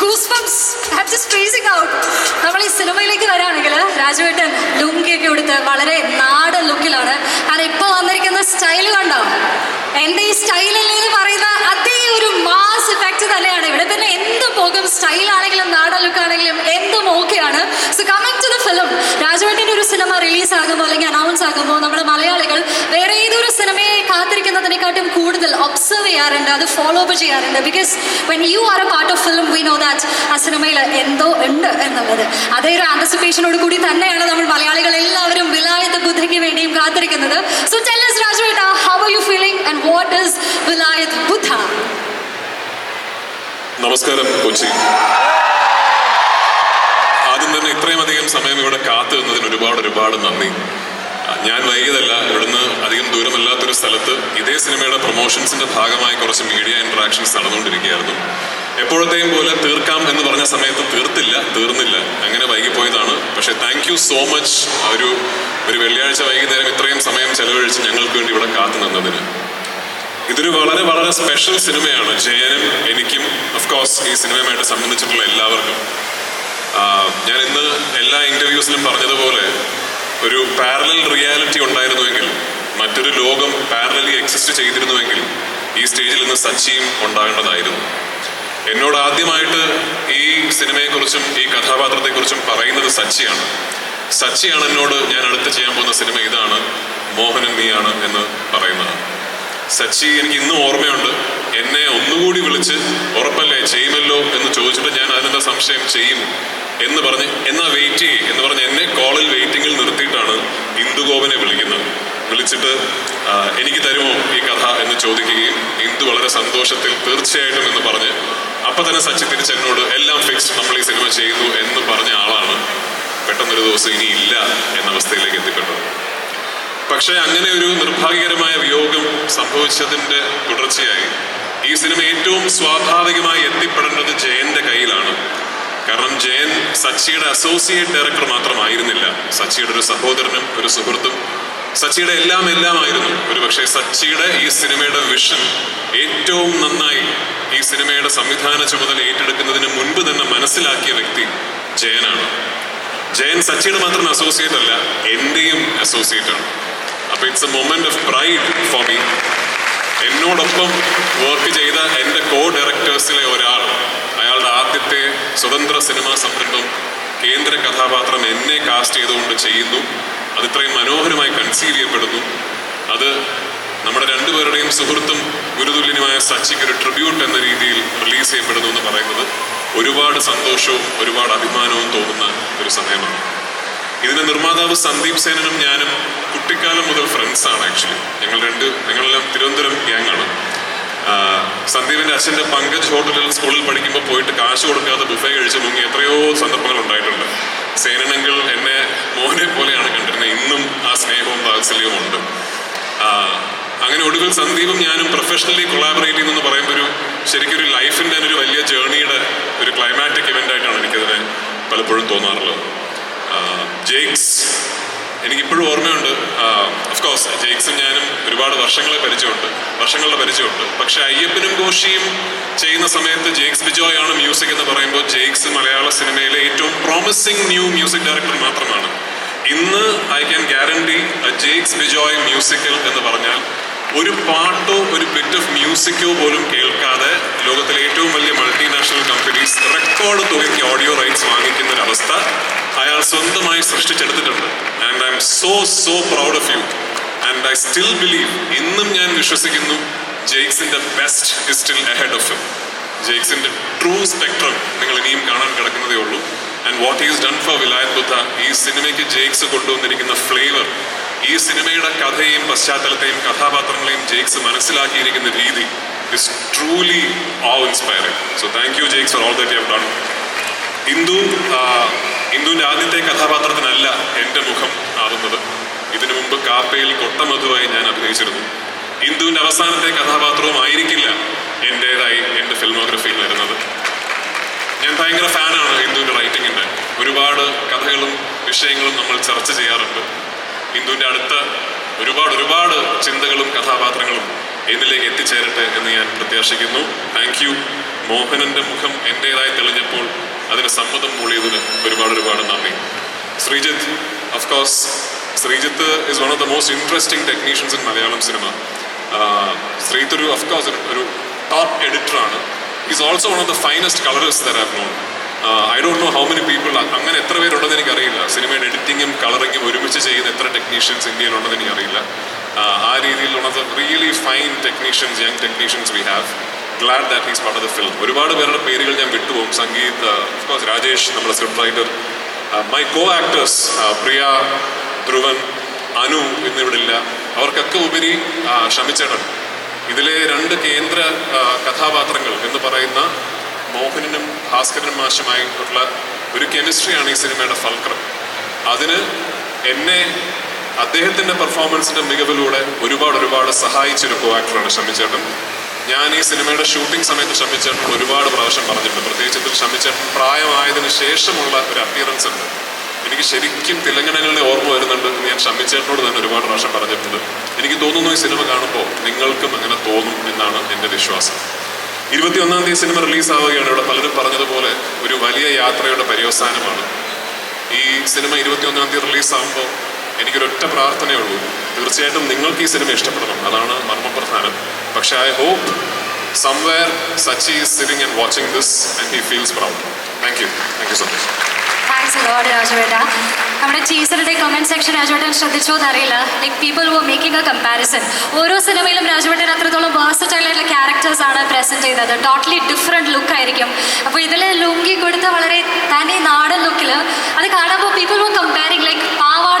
Goosebumps just freezing out നമ്മൾ ഈ സിനിമയിലേക്ക് വരാണെങ്കിൽ രാജുവേട്ടൻ ലുങ്കിയൊക്കെ എടുത്ത് വളരെ നാടൻ ലുക്കിലാണ് കാരണം ഇപ്പോൾ വന്നിരിക്കുന്ന സ്റ്റൈൽ കണ്ടോ? എന്റെ ഈ സ്റ്റൈലല്ലേ എന്ന് പറയുന്ന അതേ ഒരു മാസ് ഇഫക്റ്റ് തന്നെയാണ് ഇവിടെ. പിന്നെ എന്ത് പോകും. സ്റ്റൈൽ ആണെങ്കിലും നാടൻ ലുക്ക് ആണെങ്കിലും എന്തും ഓക്കെയാണ് so coming to the film രാജുവേട്ടന്റെ ഒരു സിനിമ റിലീസ് ആകുമ്പോൾ അല്ലെങ്കിൽ അനൗൺസ് ആകുമ്പോൾ നമ്മുടെ മലയാളികൾ വേറെ കാത്തിരിക്കുന്നതിനെക്കാട്ടും കൂടുതൽ ഒബ്സർവ് ചെയ്യാറുണ്ട് അത് ഫോളോ അപ്പ് ചെയ്യാറുണ്ട്. Because when you are a part of film we know that ആ സിനിമയിൽ എന്തോ ഉണ്ട് എന്നുള്ളത്. അതേ ഒരു ആന്റിസിപ്പേഷനോട് കൂടി തന്നെയാണ് നമ്മൾ മലയാളികൾ എല്ലാവരും വിലായത്ത് ബുദ്ധയ്ക്ക് വേണ്ടിയും കാത്തിരിക്കുന്നത്. So tell us രാജുവേട്ട how are you feeling and what is Vilayath Buddha? നമസ്കാരം കൊച്ചി. ആദ്യം തന്നെ ഇത്രയും അധികം സമയം ഇവിടെ കാത്തു നിന്നതിന് ഒരുപാട് ഒരുപാട് നന്ദി. ഞാൻ വൈകിയതല്ല ഇവിടുന്ന് അധികം ദൂരമല്ലാത്തൊരു സ്ഥലത്ത് ഇതേ സിനിമയുടെ പ്രൊമോഷൻസിന്റെ ഭാഗമായി കുറച്ച് മീഡിയ ഇന്ററാക്ഷൻസ് നടന്നുകൊണ്ടിരിക്കുകയായിരുന്നു. എപ്പോഴത്തെയും പോലെ തീർക്കാം എന്ന് പറഞ്ഞ സമയത്ത് തീർത്തില്ല തീർന്നില്ല. അങ്ങനെ വൈകിപ്പോയതാണ്. പക്ഷേ താങ്ക് യു സോ മച്ച് ഒരു ഒരു വെള്ളിയാഴ്ച വൈകുന്നേരം ഇത്രയും സമയം ചെലവഴിച്ച് ഞങ്ങൾക്ക് വേണ്ടി ഇവിടെ കാത്തു നിന്നതിന്. ഇതൊരു വളരെ വളരെ സ്പെഷ്യൽ സിനിമയാണ്. ജയനും എനിക്കും ഓഫ് കോഴ്സ് ഈ സിനിമയുമായിട്ട് സംബന്ധിച്ചിട്ടുള്ള എല്ലാവർക്കും. ഞാൻ ഇന്ന് എല്ലാ ഇന്റർവ്യൂസിലും പറഞ്ഞതുപോലെ ഒരു പാരലൽ റിയാലിറ്റി ഉണ്ടായിരുന്നുവെങ്കിൽ മറ്റൊരു ലോകം പാരലലി എക്സിസ്റ്റ് ചെയ്തിരുന്നുവെങ്കിൽ ഈ സ്റ്റേജിൽ നിന്ന് സച്ചിയും ഉണ്ടാകേണ്ടതായിരുന്നു. എന്നോട് ആദ്യമായിട്ട് ഈ സിനിമയെക്കുറിച്ചും ഈ കഥാപാത്രത്തെക്കുറിച്ചും പറയുന്നത് സച്ചിയാണ്. സച്ചിയാണ് എന്നോട് ഞാൻ അടുത്ത് ചെയ്യാൻ പോകുന്ന സിനിമ ഇതാണ് മോഹനൻ നീയാണ് എന്ന് പറയുന്നത്. സച്ചി എനിക്ക് ഇന്നും ഓർമ്മയുണ്ട്. എന്നെ ഒന്നുകൂടി വിളിച്ച് ഉറപ്പല്ലേ ചെയ്യുമല്ലോ എന്ന് ചോദിച്ചിട്ട് ഞാൻ അതിനെന്താ സംശയം ചെയ്യും എന്ന് പറഞ്ഞ് എന്നാ വെയിറ്റ് ചെയ്യ് എന്ന് പറഞ്ഞ് എന്നെ കോളിൽ വെയിറ്റിംഗിൽ നിർത്തിയിട്ടാണ് ഇന്ദുഗോപനെ വിളിക്കുന്നത് വിളിച്ചിട്ട് ആ, എനിക്ക് തരുമോ ഈ കഥ എന്ന് ചോദിക്കുകയും ഇന്ദു വളരെ സന്തോഷത്തിൽ തീർച്ചയായിട്ടും എന്ന് പറഞ്ഞ് അപ്പൊ തന്നെ സച്ചി തിരിച്ച് എന്നോട് എല്ലാം ഫിക്സ് നമ്മൾ ഈ സിനിമ ചെയ്യുന്നു എന്ന് പറഞ്ഞ ആളാണ്. പെട്ടെന്നൊരു ദിവസം ഇനി ഇല്ല എന്ന അവസ്ഥയിലേക്ക് എത്തിപ്പെട്ടത്. പക്ഷേ അങ്ങനെ ഒരു നിർഭാഗ്യകരമായ വിയോഗം സംഭവിച്ചതിന്റെ തുടർച്ചയായി ഈ സിനിമ ഏറ്റവും സ്വാഭാവികമായി എത്തിപ്പെടേണ്ടത് ജയന്റെ കയ്യിലാണ്. കാരണം ജയൻ സച്ചിയുടെ അസോസിയേറ്റ് ഡയറക്ടർ മാത്രമായിരുന്നില്ല. സച്ചിയുടെ ഒരു സഹോദരനും ഒരു സുഹൃത്തും സച്ചിയുടെ എല്ലാം എല്ലാമായിരുന്നു. ഒരു പക്ഷേ സച്ചിയുടെ ഈ സിനിമയുടെ വിഷൻ ഏറ്റവും നന്നായി ഈ സിനിമയുടെ സംവിധാന ചുമതല ഏറ്റെടുക്കുന്നതിന് മുൻപ് തന്നെ മനസ്സിലാക്കിയ വ്യക്തി ജയനാണ്. ജയൻ സച്ചിയുടെ മാത്രം അസോസിയേറ്റ് അല്ല എന്റെയും അസോസിയേറ്റ് ആണ്. അപ്പൊ it's a moment of pride for me എന്നോടൊപ്പം വർക്ക് ചെയ്ത എന്റെ കോ ഡയറക്ടേഴ്സിലെ ഒരാൾ അയാളുടെ ആദ്യത്തെ സ്വതന്ത്ര സിനിമാ സംരംഭം കേന്ദ്ര കഥാപാത്രം എന്നെ കാസ്റ്റ് ചെയ്തുകൊണ്ട് ചെയ്യുന്നു. അത് ഇത്രയും മനോഹരമായി കൺസീവ് ചെയ്യപ്പെടുന്നു. അത് നമ്മുടെ രണ്ടുപേരുടെയും സുഹൃത്തും ഗുരുതുല്യനുമായ സച്ചിക്ക് ഒരു ട്രിബ്യൂട്ട് എന്ന രീതിയിൽ റിലീസ് ചെയ്യപ്പെടുന്നു എന്ന് പറയുന്നത് ഒരുപാട് സന്തോഷവും ഒരുപാട് അഭിമാനവും തോന്നുന്ന ഒരു സമയമാണ്. ഇതിന്റെ നിർമ്മാതാവ് സന്ദീപ് സേനനും ഞാനും കുട്ടിക്കാലം മുതൽ ഫ്രണ്ട്സാണ് ആക്ച്വലി ഞങ്ങൾ രണ്ട് ഞങ്ങളെല്ലാം തിരുവനന്തപുരം ഗ്യാങ്ങാണ് സന്ദീപിന്റെ അച്ഛന്റെ പങ്കജ് ഹോട്ടലിൽ സ്കൂളിൽ പഠിക്കുമ്പോൾ പോയിട്ട് കാശ് കൊടുക്കാതെ ബുഫേ കഴിച്ച് മുങ്ങി എത്രയോ സന്ദർഭങ്ങൾ ഉണ്ടായിട്ടുണ്ട്. സേനനങ്ങൾ എന്നെ മോനെ പോലെയാണ് കണ്ടിരുന്നത്. ഇന്നും ആ സ്നേഹവും വാത്സല്യവും ഉണ്ട്. അങ്ങനെ ഒടുവിൽ സന്ദീപും ഞാനും പ്രൊഫഷണലി കൊളാബറേറ്റ് ചെയ്യുന്നു പറയുമ്പോൾ ഒരു ശരിക്കൊരു ലൈഫിന്റെ തന്നെ ഒരു വലിയ ജേർണിയുടെ ഒരു ക്ലൈമാറ്റിക് ഇവന്റ് ആയിട്ടാണ് എനിക്കതിനെ പലപ്പോഴും തോന്നാറുള്ളത്. ജേക്സ് എനിക്കിപ്പോഴും ഓർമ്മയുണ്ട്. ഓഫ് കോഴ്സ് ജെയ്ക്സും ഞാനും ഒരുപാട് വർഷങ്ങളെ പരിചയമുണ്ട്. വർഷങ്ങളുടെ പരിചയമുണ്ട്. പക്ഷെ അയ്യപ്പനും ഘോഷിയും ചെയ്യുന്ന സമയത്ത് ജെയ്ക്സ് ബിജോയ് ആണ് മ്യൂസിക് എന്ന് പറയുമ്പോൾ ജെയ്ക്സ് മലയാള സിനിമയിലെ ഏറ്റവും പ്രോമിസിംഗ് ന്യൂ മ്യൂസിക് ഡയറക്ടർ മാത്രമാണ്. ഇന്ന് I can guarantee Jakes Bejoy musical എന്ന് പറഞ്ഞാൽ ഒരു പാട്ടോ ഒരു ബിറ്റ് ഓഫ് മ്യൂസിക്കോ പോലും കേൾക്കാതെ ലോകത്തിലെ ഏറ്റവും വലിയ മൾട്ടിനാഷണൽ കമ്പനീസ് റെക്കോർഡ് തുകയ്ക്ക് ഓഡിയോ റൈറ്റ്സ് വാങ്ങിക്കുന്ന ഒരു അവസ്ഥ അയാൾ സ്വന്തമായി സൃഷ്ടിച്ചെടുത്തിട്ടുണ്ട്. And I'm so so proud of you and I still believe ഇന്നും ഞാൻ വിശ്വസിക്കുന്നു ജെയ്ക്സിന്റെ best is still ahead of him ജെയ്ക്സിന്റെ true spectrum നിങ്ങൾ ഇനിയും കാണാൻ കിടക്കുന്നതേ ഉള്ളൂ. And what is done for Vilayath Buddha ഈ സിനിമയ്ക്ക് ജെയ്ക്സ് കൊണ്ടുവന്നിരിക്കുന്ന ഫ്ലേവർ ഈ സിനിമയുടെ കഥയും പശ്ചാത്തലത്തെയും കഥാപാത്രങ്ങളെയും ജെയ്ക്സ് മനസ്സിലാക്കിയിരിക്കുന്ന രീതി is truly oh inspiring so thank you Jakes for all the done Indu ഇന്ദുവിന്റെ ആദ്യത്തെ കഥാപാത്രത്തിനല്ല എന്റെ മുഖം ആവുന്നത്. ഇതിനു മുമ്പ് കാപ്പയിൽ കൊട്ടമധുവായി ഞാൻ അഭിനയിച്ചിരുന്നു. ഇന്ദുവിന്റെ അവസാനത്തെ കഥാപാത്രവും ആയിരിക്കില്ല എന്റെതായി എന്റെ ഫിൽമോഗ്രഫിയിൽ വരുന്നത്. ഞാൻ ഭയങ്കര ഫാനാണ് ഇന്ദുവിന്റെ റൈറ്റിങ്ങിന്റെ ഒരുപാട് കഥകളും വിഷയങ്ങളും നമ്മൾ ചർച്ച ചെയ്യാറുണ്ട്. ഇന്ദുവിന്റെ അടുത്ത ഒരുപാട് ഒരുപാട് ചിന്തകളും കഥാപാത്രങ്ങളും എന്നിലേക്ക് എത്തിച്ചേരട്ടെ എന്ന് ഞാൻ പ്രത്യാശിക്കുന്നു. താങ്ക് യു മോഹനന്റെ മുഖം എന്റെതായി തെളിഞ്ഞപ്പോൾ അതിന് സമ്മതം മൂളിയതിന് ഒരുപാട് ഒരുപാട് നന്ദി. Sreejith of course Sreejith is one of the most interesting technicians in Malayalam cinema Sreejith ഒരു അഫ്കോഴ്സ് ഒരു top എഡിറ്ററാണ് is also one of the finest colourist there have I don't know how many people അങ്ങനെ എത്ര പേരുണ്ടെന്ന് എനിക്കറിയില്ല. സിനിമയുടെ എഡിറ്റിങ്ങും കളറിങ്ങും ഒരുമിച്ച് ചെയ്യുന്ന എത്ര technicians ഇന്ത്യയിലുണ്ടെന്ന് എനിക്കറിയില്ല. Uh, ആ the really fine technicians young technicians we have glad that is part of the film ഒരുപാട് പേരുടെ പേരുകൾ ഞാൻ വിട്ടുപോകും. സംഗീത് ഓഫ് കോഴ്സ് രാജേഷ് നമ്മുടെ script writer my co actors Priya Dhruvan Anu എന്നിവിടില്ല. അവർക്കൊക്കെ ഉപരി ഷമിച്ചേട്ടൻ ഇതിലെ രണ്ട് കേന്ദ്ര കഥാപാത്രങ്ങൾ എന്ന് പറയുന്ന മോഹനനും ഭാസ്കരനും മാഷുമായിട്ടുള്ള ഒരു കെമിസ്ട്രിയാണ് ഈ സിനിമയുടെ ഫൽക്രം അതിന് എന്നെ അദ്ദേഹത്തിന്റെ പെർഫോമൻസിന്റെ മികവിലൂടെ ഒരുപാട് ഒരുപാട് സഹായിച്ചൊരു കോ ആക്ടറാണ് ഷമിച്ചേട്ടൻ ഞാൻ ഈ സിനിമയുടെ ഷൂട്ടിംഗ് സമയത്ത് ഷമിച്ചേട്ടൻ ഒരുപാട് പ്രാവശ്യം പറഞ്ഞിട്ടുണ്ട്. പ്രത്യേകിച്ച് ഇതിൽ ഷമിച്ചേട്ടൻ പ്രായമായതിനു ശേഷമുള്ള ഒരു അപ്പിയറൻസ് ഉണ്ട്. എനിക്ക് ശരിക്കും തെലങ്കണകളുടെ ഓർമ്മ വരുന്നുണ്ട് ഞാൻ ഷമ്മിച്ചേട്ടനോട് തന്നെ ഒരുപാട് പ്രാവശ്യം പറഞ്ഞിട്ടുണ്ട്. എനിക്ക് തോന്നുന്നു ഈ സിനിമ കാണുമ്പോൾ നിങ്ങൾക്കും അങ്ങനെ തോന്നും എന്നാണ് എന്റെ വിശ്വാസം. ഇരുപത്തിയൊന്നാം തീയതി സിനിമ റിലീസാവുകയാണ്. ഇവിടെ പലരും പറഞ്ഞതുപോലെ ഒരു വലിയ യാത്രയുടെ പര്യവസാനമാണ്. ഈ സിനിമ ഇരുപത്തിയൊന്നാം തീയതി റിലീസാകുമ്പോൾ എനിക്കൊരൊറ്റ പ്രാർത്ഥനയേ ഉള്ളൂ. തീർച്ചയായിട്ടും നിങ്ങൾക്ക് ഈ സിനിമ ഇഷ്ടപ്പെടണം. അതാണ് മർമ്മപ്രധാനം. പക്ഷെ I hope somewhere Sachi is and watching this and he feels proud thank you thank you so much thanks ഒരുപാട് രാജവേട്ട നമ്മുടെ ടീച്ചറുടെ കമന്റ് സെക്ഷൻ രാജുവേട്ടൻ ശ്രദ്ധിച്ചോ എന്നറിയില്ല. Like people who making a comparison ഓരോ സിനിമയിലും രാജുവേട്ടൻ അത്രത്തോളം വേഴ്സറ്റൈലായിട്ടുള്ള ക്യാരക്ടേഴ്സ് ആണ് പ്രസന്റ് ചെയ്തത്. ടോട്ടലി ഡിഫറെന്റ് ലുക്ക് ആയിരിക്കും. അപ്പോൾ ഇതിൽ ലുങ്കി കൊടുത്ത വളരെ തനി നാടൻ ലുക്കിൽ അത് കാണുമ്പോൾ പീപ്പിൾ വു കമ്പയറിംഗ് ലൈക്ക്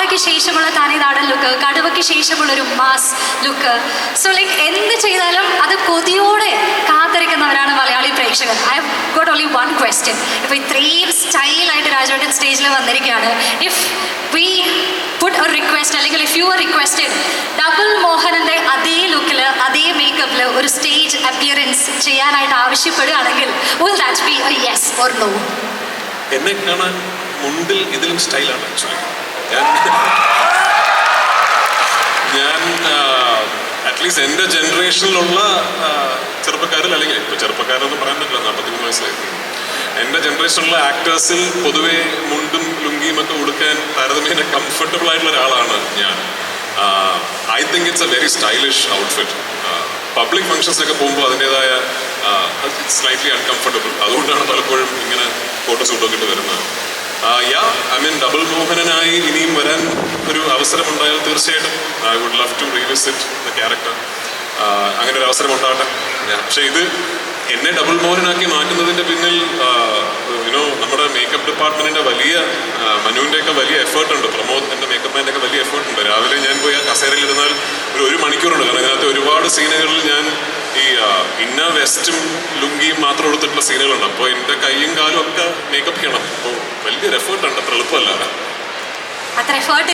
പാവാടയ്ക്ക് ശേഷമുള്ള താനെ നാടൻ ലുക്ക്. കടുവയ്ക്ക് ശേഷമുള്ള ഒരു മാസ് ലുക്ക്. സോ ലൈക്ക് എന്ത് ചെയ്താലും അത് കൊതിയോടെ കാത്തിരിക്കുന്നവരാണ് മലയാളി പ്രേക്ഷകർ. I have got only one question ഇപ്പോൾ ഇത്രയും സ്റ്റൈലായിട്ട് രാജവേട്ടൻ സ്റ്റേജിൽ വന്നിരിക്കുകയാണ്. ഇഫ് വി പുട്ട് ഒരു റിക്വസ്റ്റ് അല്ലെങ്കിൽ if you are requested double മോഹനന്റെ അതേ ലുക്കിൽ അതേ മേക്കപ്പിൽ ഒരു സ്റ്റേജ് അപ്പിയറൻസ് ചെയ്യാനായിട്ട് ആവശ്യപ്പെടുകയാണെങ്കിൽ will that be a yes or no എന്നെ കാണാൻ മുൻപിൽ ഇതിലും സ്റ്റൈലാണ് ആക്ച്വലി ഞാൻ അറ്റ്ലീസ്റ്റ് എന്റെ ജനറേഷനിലുള്ള ചെറുപ്പക്കാരിൽ അല്ലെങ്കിൽ ഇപ്പോൾ ചെറുപ്പക്കാരെന്ന് പറയാൻ പറ്റില്ല നാൽപ്പത്തിമൂന്ന് വയസ്സായി. എന്റെ ജനറേഷനിലുള്ള ആക്ടേഴ്സിൽ പൊതുവേ മുണ്ടും ലുങ്കിയും ഒക്കെ ഉടുക്കാൻ താരതമ്യേന കംഫർട്ടബിൾ ആയിട്ടുള്ള ഒരാളാണ് ഞാൻ. I think it's a very stylish outfit public ഫംഗ്ഷൻസിനൊക്കെ പോകുമ്പോൾ അതിന്റെതായ സ്ലൈറ്റ്ലി അൺകംഫർട്ടബിൾ അതുകൊണ്ടാണ് പലപ്പോഴും ഇങ്ങനെ ഫോട്ടോ ഷൂട്ടൊക്കെ ഇട്ട് വരുന്നത് യാ ഐ മീൻ ഡബിൾ മോഹനനായി ഇനിയും വരാൻ ഒരു അവസരമുണ്ടായാൽ തീർച്ചയായിട്ടും I would love to revisit the character അങ്ങനെ ഒരു അവസരം ഉണ്ടാകട്ടെ Yeah. പക്ഷെ ഇത് എന്നെ ഡബിൾ മോഹനാക്കി മാറ്റുന്നതിന്റെ പിന്നിൽ യുനോ നമ്മുടെ മേക്കപ്പ് ഡിപ്പാർട്ട്മെന്റിന്റെ വലിയ മനുവിന്റെ ഒക്കെ വലിയ എഫേർട്ട് ഉണ്ട്. പ്രമോദ് എന്റെ മേക്കപ്പ് മാന്റെ വലിയ എഫേർട്ട് ഉണ്ട്. രാവിലെ ഞാൻ പോയി ആ കസേരയിൽ ഇരുന്നാൽ ഒരു ഒരു മണിക്കൂറുണ്ട്. കാരണം അതിനകത്ത് ഒരുപാട് സീനുകളിൽ ഞാൻ ഇന്ന വെസ്റ്റും ലുങ്കിയും മാത്രം എടുത്തിട്ടുള്ള സീനുകളുണ്ട്. അപ്പോൾ എന്റെ കൈയും കാലും ഒക്കെ മേക്കപ്പ് ചെയ്യണം. അപ്പോൾ വലിയൊരു എഫേർട്ട് ഉണ്ട്. അത്ര എളുപ്പമല്ല. അത്ര എഫേർട്ട്